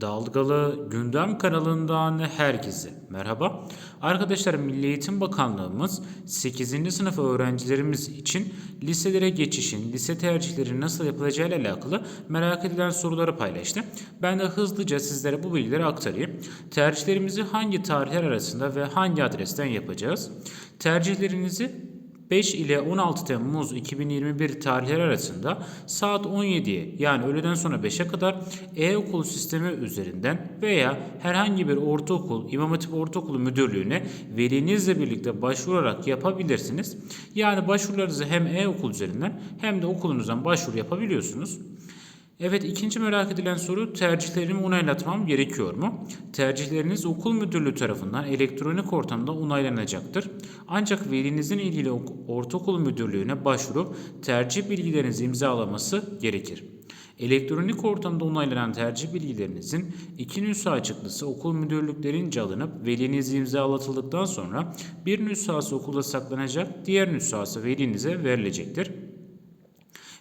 Dalgalı Gündem kanalından herkese merhaba. Arkadaşlar Milli Eğitim Bakanlığımız 8. sınıf öğrencilerimiz için liselere geçişin, lise tercihleri nasıl yapılacağı ile alakalı merak edilen soruları paylaştı. Ben de hızlıca sizlere bu bilgileri aktarayım. Tercihlerimizi hangi tarihler arasında ve hangi adresten yapacağız? Tercihlerinizi 5 ile 16 Temmuz 2021 tarihleri arasında saat 17'ye yani öğleden sonra 5'e kadar e-okul sistemi üzerinden veya herhangi bir ortaokul, İmam Hatip Ortaokulu Müdürlüğü'ne velinizle birlikte başvurarak yapabilirsiniz. Yani başvurularınızı hem e-okul üzerinden hem de okulunuzdan başvuru yapabiliyorsunuz. Evet ikinci merak edilen soru tercihlerimi onaylatmam gerekiyor mu? Tercihleriniz okul müdürlüğü tarafından elektronik ortamda onaylanacaktır. Ancak velinizin ilgili ok- ortaokul müdürlüğüne başvurup tercih bilgilerinizi imzalaması gerekir. Elektronik ortamda onaylanan tercih bilgilerinizin iki nüsha çıktısı okul müdürlüklerince alınıp velinize imzalatıldıktan sonra bir nüshası okulda saklanacak, diğer nüshası velinize verilecektir.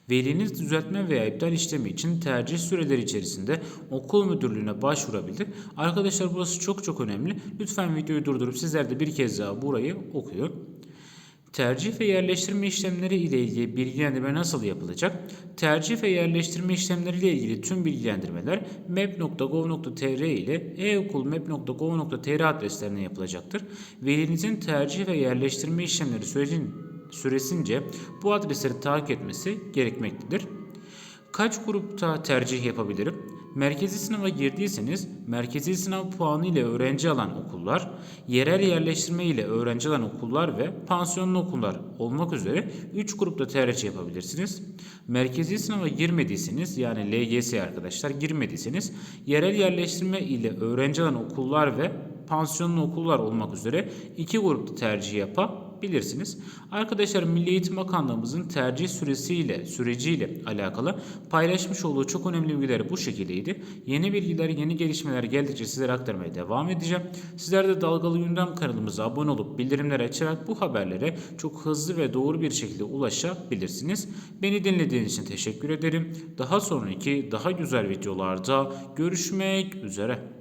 Veliniz düzeltme veya iptal işlemi için tercih süreleri içerisinde okul müdürlüğüne başvurabilir. Arkadaşlar burası çok çok önemli. Lütfen videoyu durdurup sizler de bir kez daha burayı okuyun. Tercih ve yerleştirme işlemleri ile ilgili bilgilendirme nasıl yapılacak? Tercih ve yerleştirme işlemleri ile ilgili tüm bilgilendirmeler map.gov.tr ile e-okulmap.gov.tr adreslerine yapılacaktır. Velinizin tercih ve yerleştirme işlemleri sürecin, süresince bu adresleri takip etmesi gerekmektedir. Kaç grupta tercih yapabilirim? Merkezi sınava girdiyseniz merkezi sınav puanı ile öğrenci alan okullar, yerel yerleştirme ile öğrenci alan okullar ve pansiyonlu okullar olmak üzere 3 grupta tercih yapabilirsiniz. Merkezi sınava girmediyseniz yani LGS arkadaşlar girmediyseniz yerel yerleştirme ile öğrenci alan okullar ve pansiyonlu okullar olmak üzere 2 grupta tercih yapabilirsiniz bilirsiniz. Arkadaşlar Milli Eğitim Bakanlığımızın tercih süresiyle, süreciyle alakalı paylaşmış olduğu çok önemli bilgiler bu şekildeydi. Yeni bilgiler, yeni gelişmeler geldikçe sizlere aktarmaya devam edeceğim. Sizler de Dalgalı Gündem kanalımıza abone olup bildirimleri açarak bu haberlere çok hızlı ve doğru bir şekilde ulaşabilirsiniz. Beni dinlediğiniz için teşekkür ederim. Daha sonraki daha güzel videolarda görüşmek üzere.